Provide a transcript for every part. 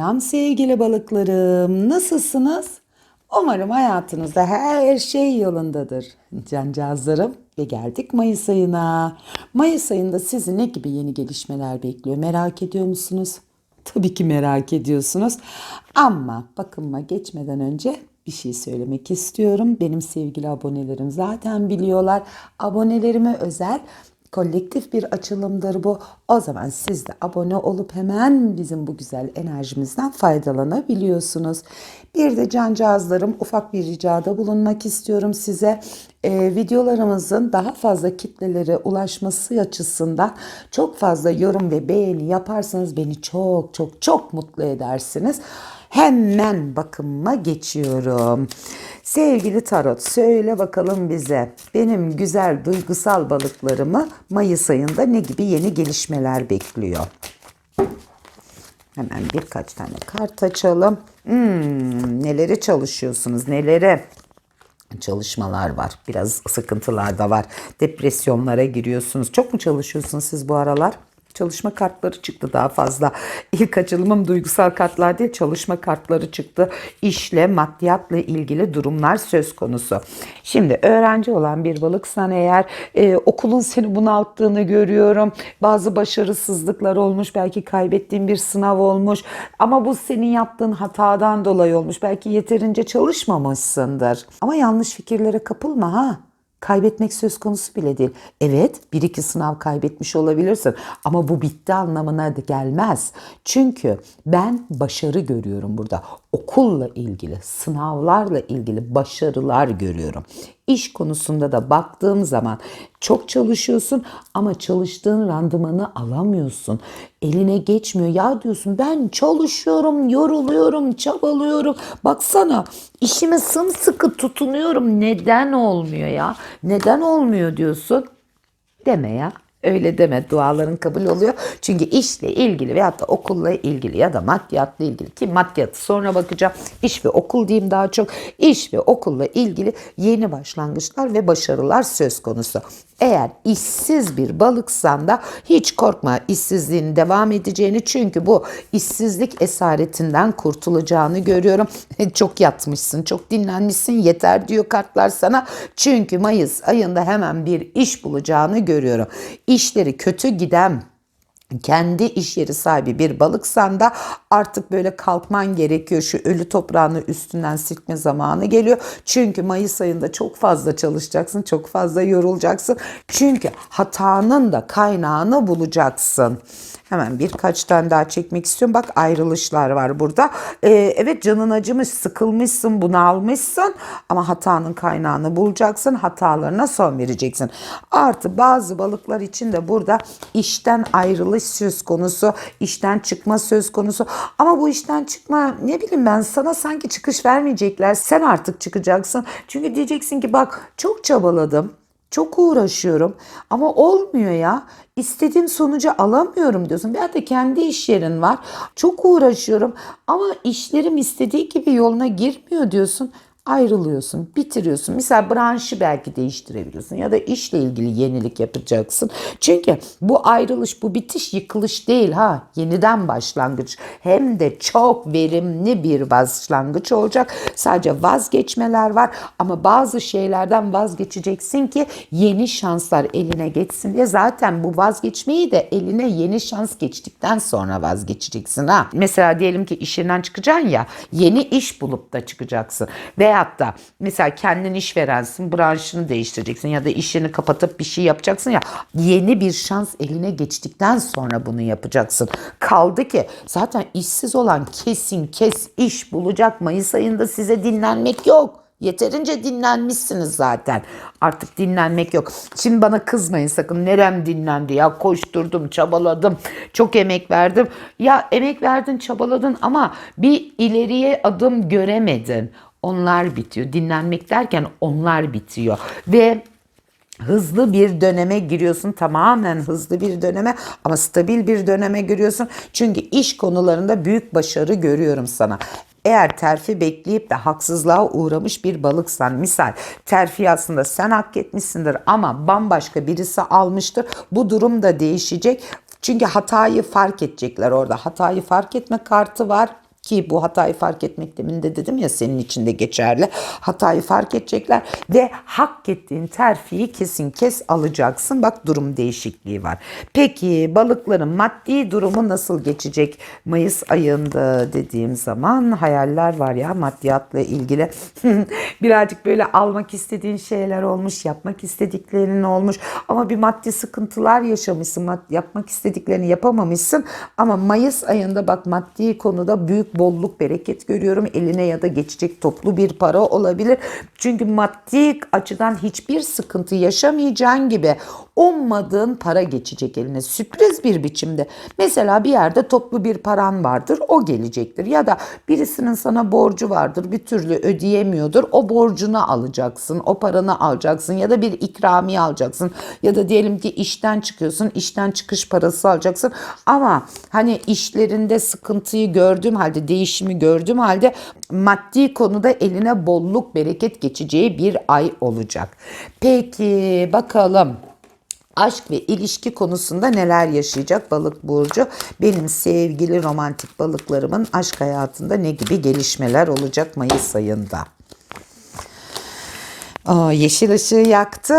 Selam sevgili balıklarım. Nasılsınız? Umarım hayatınızda her şey yolundadır. Cancağızlarım ve geldik Mayıs ayına. Mayıs ayında sizi ne gibi yeni gelişmeler bekliyor? Merak ediyor musunuz? Tabii ki merak ediyorsunuz. Ama bakınma geçmeden önce bir şey söylemek istiyorum. Benim sevgili abonelerim zaten biliyorlar. Abonelerime özel kolektif bir açılımdır bu. O zaman siz de abone olup hemen bizim bu güzel enerjimizden faydalanabiliyorsunuz. Bir de cancağızlarım ufak bir ricada bulunmak istiyorum size. Ee, videolarımızın daha fazla kitlelere ulaşması açısından çok fazla yorum ve beğeni yaparsanız beni çok çok çok mutlu edersiniz. Hemen bakıma geçiyorum. Sevgili Tarot söyle bakalım bize benim güzel duygusal balıklarımı Mayıs ayında ne gibi yeni gelişmeler bekliyor? Hemen birkaç tane kart açalım. Hmm, neleri çalışıyorsunuz neleri? Çalışmalar var. Biraz sıkıntılar da var. Depresyonlara giriyorsunuz. Çok mu çalışıyorsunuz siz bu aralar? Çalışma kartları çıktı daha fazla. İlk açılımım duygusal kartlar değil çalışma kartları çıktı. İşle, maddiyatla ilgili durumlar söz konusu. Şimdi öğrenci olan bir balıksan eğer e, okulun seni bunalttığını görüyorum. Bazı başarısızlıklar olmuş. Belki kaybettiğin bir sınav olmuş. Ama bu senin yaptığın hatadan dolayı olmuş. Belki yeterince çalışmamışsındır. Ama yanlış fikirlere kapılma ha. Kaybetmek söz konusu bile değil. Evet bir iki sınav kaybetmiş olabilirsin ama bu bitti anlamına gelmez. Çünkü ben başarı görüyorum burada. Okulla ilgili, sınavlarla ilgili başarılar görüyorum. İş konusunda da baktığım zaman çok çalışıyorsun ama çalıştığın randımanı alamıyorsun. Eline geçmiyor. Ya diyorsun ben çalışıyorum, yoruluyorum, çabalıyorum. Baksana işime sımsıkı tutunuyorum. Neden olmuyor ya? Neden olmuyor diyorsun? Deme ya. Öyle deme duaların kabul oluyor. Çünkü işle ilgili veyahut da okulla ilgili ya da maddiyatla ilgili ki maddiyatı sonra bakacağım. İş ve okul diyeyim daha çok. İş ve okulla ilgili yeni başlangıçlar ve başarılar söz konusu. Eğer işsiz bir balıksan da hiç korkma işsizliğin devam edeceğini çünkü bu işsizlik esaretinden kurtulacağını görüyorum. çok yatmışsın, çok dinlenmişsin yeter diyor kartlar sana. Çünkü Mayıs ayında hemen bir iş bulacağını görüyorum. İşleri kötü giden kendi iş yeri sahibi bir balıksan da artık böyle kalkman gerekiyor. Şu ölü toprağını üstünden silkme zamanı geliyor. Çünkü Mayıs ayında çok fazla çalışacaksın, çok fazla yorulacaksın. Çünkü hatanın da kaynağını bulacaksın. Hemen birkaç tane daha çekmek istiyorum. Bak ayrılışlar var burada. Ee, evet canın acımış, sıkılmışsın, bunalmışsın ama hatanın kaynağını bulacaksın. Hatalarına son vereceksin. Artı bazı balıklar için de burada işten ayrılış söz konusu, işten çıkma söz konusu. Ama bu işten çıkma ne bileyim ben sana sanki çıkış vermeyecekler. Sen artık çıkacaksın. Çünkü diyeceksin ki bak çok çabaladım. Çok uğraşıyorum ama olmuyor ya. İstediğim sonucu alamıyorum diyorsun. Veyahut da kendi iş yerin var. Çok uğraşıyorum ama işlerim istediği gibi yoluna girmiyor diyorsun ayrılıyorsun, bitiriyorsun. Misal branşı belki değiştirebiliyorsun ya da işle ilgili yenilik yapacaksın. Çünkü bu ayrılış, bu bitiş yıkılış değil ha. Yeniden başlangıç. Hem de çok verimli bir başlangıç olacak. Sadece vazgeçmeler var ama bazı şeylerden vazgeçeceksin ki yeni şanslar eline geçsin diye. Zaten bu vazgeçmeyi de eline yeni şans geçtikten sonra vazgeçeceksin ha. Mesela diyelim ki işinden çıkacaksın ya, yeni iş bulup da çıkacaksın. Veyahut da mesela kendin işverensin, branşını değiştireceksin ya da işini kapatıp bir şey yapacaksın ya. Yeni bir şans eline geçtikten sonra bunu yapacaksın. Kaldı ki zaten işsiz olan kesin kes iş bulacak. Mayıs ayında size dinlenmek yok. Yeterince dinlenmişsiniz zaten. Artık dinlenmek yok. Şimdi bana kızmayın sakın. Nerem dinlendi ya? Koşturdum, çabaladım. Çok emek verdim. Ya emek verdin, çabaladın ama bir ileriye adım göremedin. Onlar bitiyor. Dinlenmek derken onlar bitiyor. Ve hızlı bir döneme giriyorsun. Tamamen hızlı bir döneme ama stabil bir döneme giriyorsun. Çünkü iş konularında büyük başarı görüyorum sana. Eğer terfi bekleyip de haksızlığa uğramış bir balıksan misal terfi aslında sen hak etmişsindir ama bambaşka birisi almıştır. Bu durum da değişecek. Çünkü hatayı fark edecekler orada. Hatayı fark etme kartı var ki bu hatayı fark etmek demin de dedim ya senin için de geçerli. Hatayı fark edecekler ve hak ettiğin terfiyi kesin kes alacaksın. Bak durum değişikliği var. Peki balıkların maddi durumu nasıl geçecek Mayıs ayında dediğim zaman hayaller var ya maddiyatla ilgili. Birazcık böyle almak istediğin şeyler olmuş, yapmak istediklerin olmuş ama bir maddi sıkıntılar yaşamışsın. Yapmak istediklerini yapamamışsın ama Mayıs ayında bak maddi konuda büyük bolluk, bereket görüyorum. Eline ya da geçecek toplu bir para olabilir. Çünkü maddi açıdan hiçbir sıkıntı yaşamayacağın gibi ummadığın para geçecek eline. Sürpriz bir biçimde. Mesela bir yerde toplu bir paran vardır. O gelecektir. Ya da birisinin sana borcu vardır. Bir türlü ödeyemiyordur. O borcunu alacaksın. O paranı alacaksın. Ya da bir ikramiye alacaksın. Ya da diyelim ki işten çıkıyorsun. işten çıkış parası alacaksın. Ama hani işlerinde sıkıntıyı gördüğüm halde, değişimi gördüğüm halde maddi konuda eline bolluk, bereket geçeceği bir ay olacak. Peki bakalım. Aşk ve ilişki konusunda neler yaşayacak balık burcu? Benim sevgili romantik balıklarımın aşk hayatında ne gibi gelişmeler olacak Mayıs ayında? Aa, yeşil ışığı yaktı.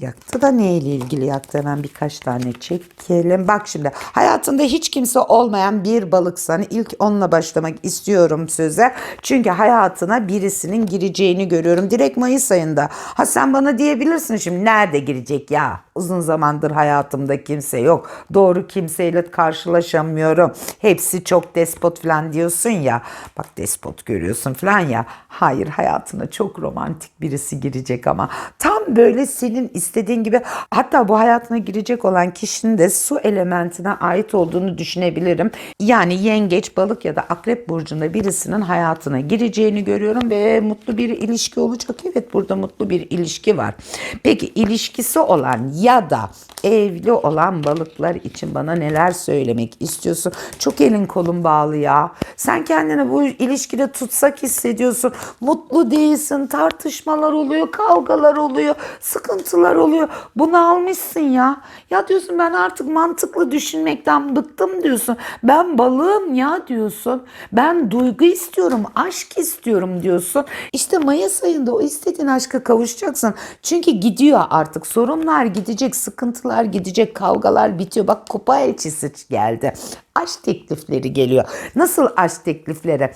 Yaktı da neyle ilgili yaktı hemen birkaç tane çekelim. Bak şimdi hayatında hiç kimse olmayan bir balıksan ilk onunla başlamak istiyorum söze. Çünkü hayatına birisinin gireceğini görüyorum. Direkt Mayıs ayında. Ha sen bana diyebilirsin şimdi nerede girecek ya? Uzun zamandır hayatımda kimse yok. Doğru kimseyle karşılaşamıyorum. Hepsi çok despot falan diyorsun ya. Bak despot görüyorsun falan ya. Hayır hayatına çok romantik birisi girecek ama tam böyle senin istediğin gibi hatta bu hayatına girecek olan kişinin de su elementine ait olduğunu düşünebilirim. Yani yengeç, balık ya da akrep burcunda birisinin hayatına gireceğini görüyorum ve mutlu bir ilişki olacak. Evet burada mutlu bir ilişki var. Peki ilişkisi olan ya da evli olan balıklar için bana neler söylemek istiyorsun? Çok elin kolun bağlı ya. Sen kendini bu ilişkide tutsak hissediyorsun. Mutlu değilsin. Tartışmalar oluyor, kavgalar oluyor, sıkıntılar oluyor. Bunu almışsın ya. Ya diyorsun ben artık mantıklı düşünmekten bıktım diyorsun. Ben balığım ya diyorsun. Ben duygu istiyorum, aşk istiyorum diyorsun. İşte Mayıs ayında o istediğin aşka kavuşacaksın. Çünkü gidiyor artık. Sorunlar gidecek, sıkıntılar gidecek, kavgalar bitiyor. Bak kupa elçisi geldi. Aşk teklifleri geliyor. Nasıl aşk teklifleri?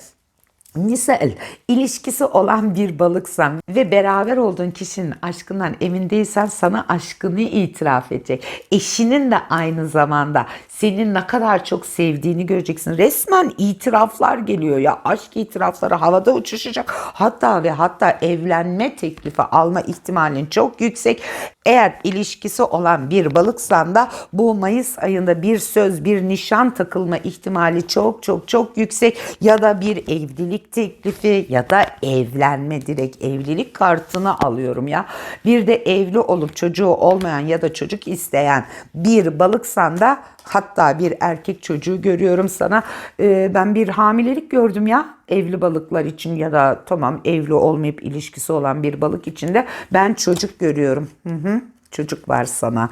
Misal ilişkisi olan bir balıksan ve beraber olduğun kişinin aşkından emin değilsen sana aşkını itiraf edecek. Eşinin de aynı zamanda senin ne kadar çok sevdiğini göreceksin. Resmen itiraflar geliyor ya. Aşk itirafları havada uçuşacak. Hatta ve hatta evlenme teklifi alma ihtimalin çok yüksek. Eğer ilişkisi olan bir balıksan da bu Mayıs ayında bir söz, bir nişan takılma ihtimali çok çok çok yüksek ya da bir evlilik teklifi ya da evlenme direkt evlilik kartını alıyorum ya. Bir de evli olup çocuğu olmayan ya da çocuk isteyen bir balıksan da hatta bir erkek çocuğu görüyorum sana. Ee, ben bir hamilelik gördüm ya evli balıklar için ya da tamam evli olmayıp ilişkisi olan bir balık için de ben çocuk görüyorum. Hı hı. Çocuk var sana.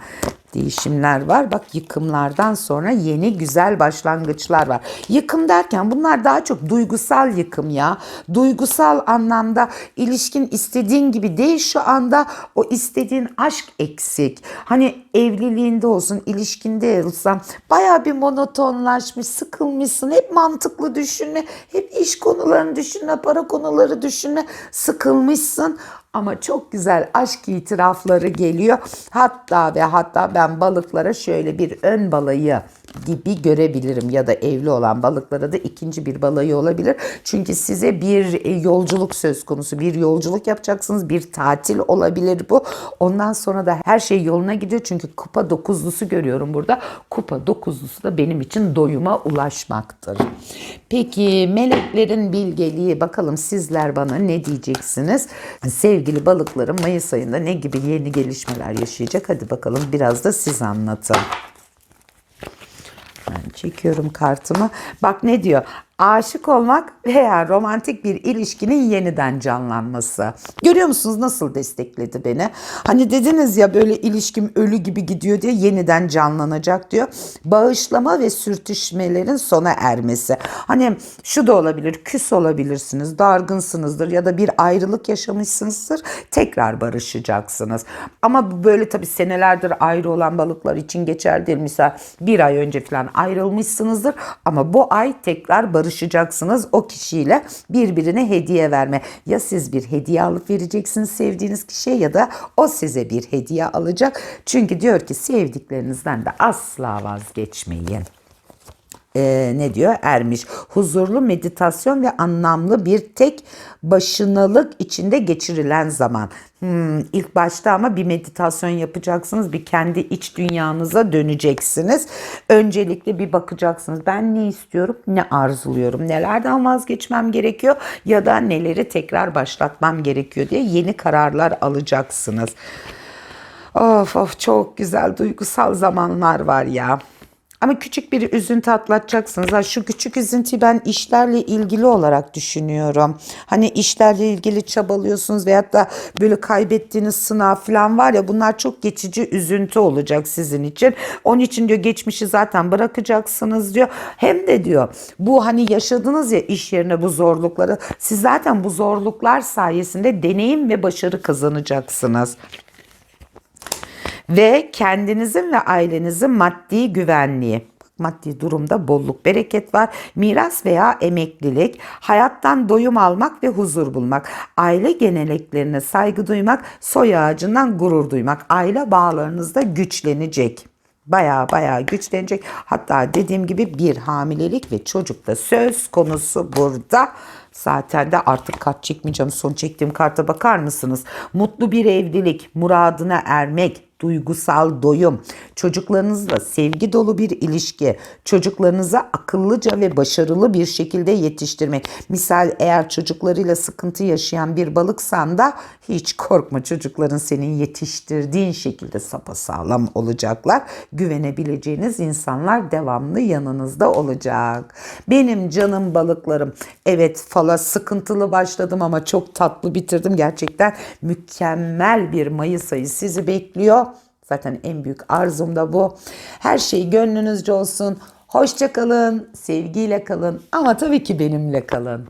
Değişimler var. Bak yıkımlardan sonra yeni güzel başlangıçlar var. Yıkım derken bunlar daha çok duygusal yıkım ya. Duygusal anlamda ilişkin istediğin gibi değil şu anda o istediğin aşk eksik. Hani evliliğinde olsun, ilişkinde olsan baya bir monotonlaşmış, sıkılmışsın. Hep mantıklı düşünme, hep iş konularını düşünme, para konuları düşünme. Sıkılmışsın ama çok güzel aşk itirafları geliyor. Hatta ve hatta ben balıklara şöyle bir ön balayı gibi görebilirim ya da evli olan balıklara da ikinci bir balayı olabilir. Çünkü size bir e, yolculuk söz konusu. Bir yolculuk yapacaksınız. Bir tatil olabilir bu. Ondan sonra da her şey yoluna gidiyor. Çünkü kupa dokuzlusu görüyorum burada. Kupa dokuzlusu da benim için doyuma ulaşmaktır. Peki meleklerin bilgeliği bakalım sizler bana ne diyeceksiniz? Sevgili balıklarım Mayıs ayında ne gibi yeni gelişmeler yaşayacak? Hadi bakalım biraz da siz anlatın. Ben çekiyorum kartımı. Bak ne diyor? Aşık olmak veya romantik bir ilişkinin yeniden canlanması. Görüyor musunuz nasıl destekledi beni? Hani dediniz ya böyle ilişkim ölü gibi gidiyor diye yeniden canlanacak diyor. Bağışlama ve sürtüşmelerin sona ermesi. Hani şu da olabilir, küs olabilirsiniz, dargınsınızdır ya da bir ayrılık yaşamışsınızdır. Tekrar barışacaksınız. Ama böyle tabii senelerdir ayrı olan balıklar için geçerli değil. Mesela bir ay önce falan ayrılmışsınızdır ama bu ay tekrar barışacaksınız o kişiyle birbirine hediye verme. Ya siz bir hediye alıp vereceksiniz sevdiğiniz kişiye ya da o size bir hediye alacak. Çünkü diyor ki sevdiklerinizden de asla vazgeçmeyin e, ne diyor ermiş. Huzurlu meditasyon ve anlamlı bir tek başınalık içinde geçirilen zaman. Hmm, ilk başta ama bir meditasyon yapacaksınız. Bir kendi iç dünyanıza döneceksiniz. Öncelikle bir bakacaksınız. Ben ne istiyorum, ne arzuluyorum, nelerden vazgeçmem gerekiyor ya da neleri tekrar başlatmam gerekiyor diye yeni kararlar alacaksınız. Of of çok güzel duygusal zamanlar var ya. Ama küçük bir üzüntü atlatacaksınız. Ha, şu küçük üzüntüyü ben işlerle ilgili olarak düşünüyorum. Hani işlerle ilgili çabalıyorsunuz veyahut da böyle kaybettiğiniz sınav falan var ya bunlar çok geçici üzüntü olacak sizin için. Onun için diyor geçmişi zaten bırakacaksınız diyor. Hem de diyor bu hani yaşadınız ya iş yerine bu zorlukları siz zaten bu zorluklar sayesinde deneyim ve başarı kazanacaksınız ve kendinizin ve ailenizin maddi güvenliği. Maddi durumda bolluk, bereket var. Miras veya emeklilik, hayattan doyum almak ve huzur bulmak, aile geleneklerine saygı duymak, soy ağacından gurur duymak, aile bağlarınızda güçlenecek. Baya baya güçlenecek. Hatta dediğim gibi bir hamilelik ve çocuk da söz konusu burada. Zaten de artık kart çekmeyeceğim. Son çektiğim karta bakar mısınız? Mutlu bir evlilik, muradına ermek, duygusal doyum, çocuklarınızla sevgi dolu bir ilişki, çocuklarınıza akıllıca ve başarılı bir şekilde yetiştirmek. Misal eğer çocuklarıyla sıkıntı yaşayan bir balıksan da hiç korkma çocukların senin yetiştirdiğin şekilde sapasağlam olacaklar. Güvenebileceğiniz insanlar devamlı yanınızda olacak. Benim canım balıklarım. Evet fala sıkıntılı başladım ama çok tatlı bitirdim. Gerçekten mükemmel bir Mayıs ayı sizi bekliyor. Zaten en büyük arzum da bu. Her şey gönlünüzce olsun. Hoşça kalın, sevgiyle kalın ama tabii ki benimle kalın.